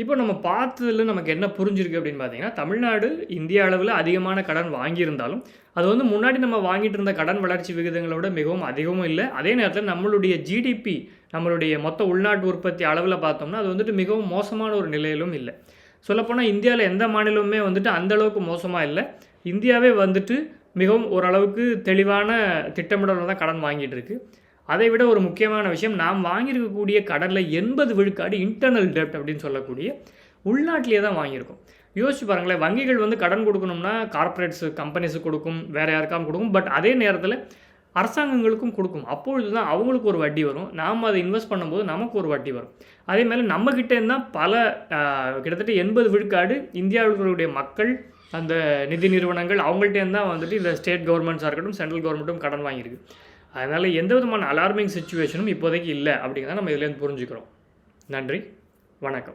இப்போ நம்ம பார்த்ததுல நமக்கு என்ன புரிஞ்சிருக்கு அப்படின்னு பார்த்தீங்கன்னா தமிழ்நாடு இந்திய அளவில் அதிகமான கடன் வாங்கியிருந்தாலும் அது வந்து முன்னாடி நம்ம வாங்கிட்டு இருந்த கடன் வளர்ச்சி விகிதங்களை விட மிகவும் அதிகமும் இல்லை. அதே நேரத்தில் நம்மளுடைய ஜிடிபி நம்மளுடைய மொத்த உள்நாட்டு உற்பத்தி அளவில் பார்த்தோம்னா அது வந்துட்டு மிகவும் மோசமான ஒரு நிலையிலும் இல்லை. சொல்லப்போனால் இந்தியாவில் எந்த மாநிலமுமே வந்துட்டு அந்த அளவுக்கு மோசமாக இல்லை. இந்தியாவே வந்துட்டு மிகவும் ஓரளவுக்கு தெளிவான திட்டமிடலில் தான் கடன் வாங்கிட்டு இருக்குது அதை விட ஒரு முக்கியமான விஷயம் நாம் வாங்கியிருக்கக்கூடிய கடனில் எண்பது விழுக்காடு இன்டர்னல் டெப்ட் அப்படின்னு சொல்லக்கூடிய உள்நாட்டிலேயே தான் வாங்கியிருக்கோம். யோசிச்சு பாருங்களேன் வங்கிகள் வந்து கடன் கொடுக்கணும்னா கார்ப்பரேட்ஸு கம்பெனிஸுக்கு கொடுக்கும் வேறு யாருக்காகவும் கொடுக்கும் பட் அதே நேரத்தில் அரசாங்கங்களுக்கும் கொடுக்கும். அப்பொழுது தான் அவங்களுக்கு ஒரு வட்டி வரும். நாம் அதை இன்வெஸ்ட் பண்ணும்போது நமக்கு ஒரு வட்டி வரும். அதே மாதிரி நம்மக்கிட்ட இருந்தால் பல கிட்டத்தட்ட எண்பது விழுக்காடு இந்தியாவில் இருக்கக்கூடிய மக்கள் அந்த நிதி நிறுவனங்கள் அவங்கள்ட்டேருந்து தான் வந்துட்டு இந்த ஸ்டேட் கவர்மெண்ட்ஸாக இருக்கட்டும் சென்ட்ரல் கவர்மெண்ட்டும் கடன் வாங்கியிருக்கு. அதனால் எந்த விதமான அலார்மிங் சுச்சுவேஷனும் இப்போதைக்கு இல்லை அப்படிங்கிறத நம்ம இதுலேருந்து புரிஞ்சுக்கிறோம். நன்றி. வணக்கம்.